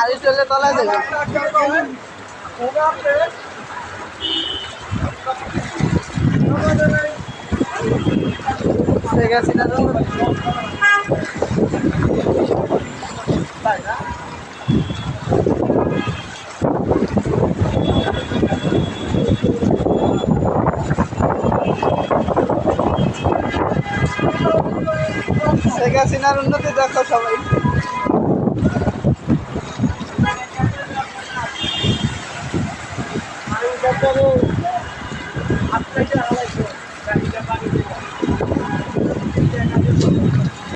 আরে চলে তলা দেবে। শেখ হাসিনার উন্নতি দেখো সবাই। আপনাকে হারাইছে